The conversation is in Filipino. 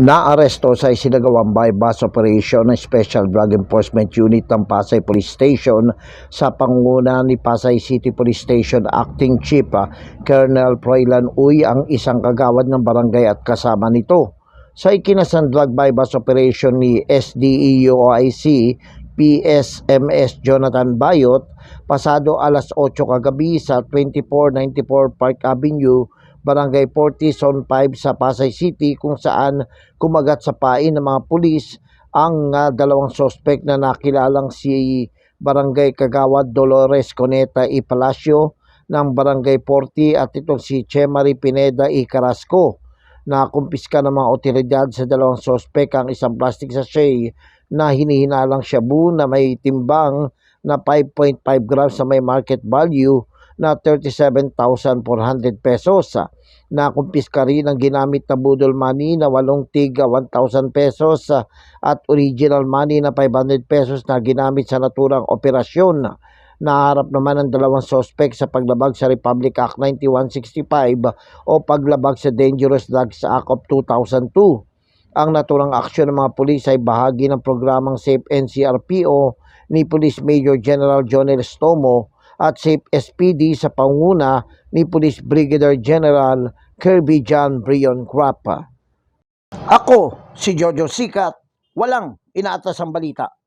Naaresto sa isinagawang bypass operation ng Special Drug Enforcement Unit ng Pasay Police Station sa pangunguna ni Pasay City Police Station Acting Chief ah, Colonel Froilan Uy ang isang kagawad ng barangay at kasama nito. Sa ikinasang drug bypass operation ni SDEUOIC PSMS Jonathan Bayot pasado alas 8 kagabi sa 2494 Park Avenue Barangay 40 Zone 5 sa Pasay City kung saan kumagat sa pain ng mga pulis ang ah, dalawang sospek na nakilalang si Barangay Kagawad Dolores Coneta I Palacio ng Barangay 40 at itong si Chemary Pineda I Carrasco. Na kumpiska ng mga otoridad sa dalawang sospek ang isang plastic sachet na hinihinalang shabu na may timbang na 5.5 grams na may market value na 37,400 pesos. Nakumpiska rin ang ginamit na budol money na walong tiga 1,000 pesos ah, at original money na 500 pesos na ginamit sa naturang operasyon. Naharap naman ang dalawang sospek sa paglabag sa Republic Act 9165 o paglabag sa Dangerous Drugs Act of 2002. Ang naturang aksyon ng mga pulis ay bahagi ng programang SAFE NCRPO ni Police Major General Jonel Stomo at SAFE SPD sa panguna ni Police Brigadier General Kirby John Brion Crapa. Ako, si Jojo Sikat, walang inaatas ang balita.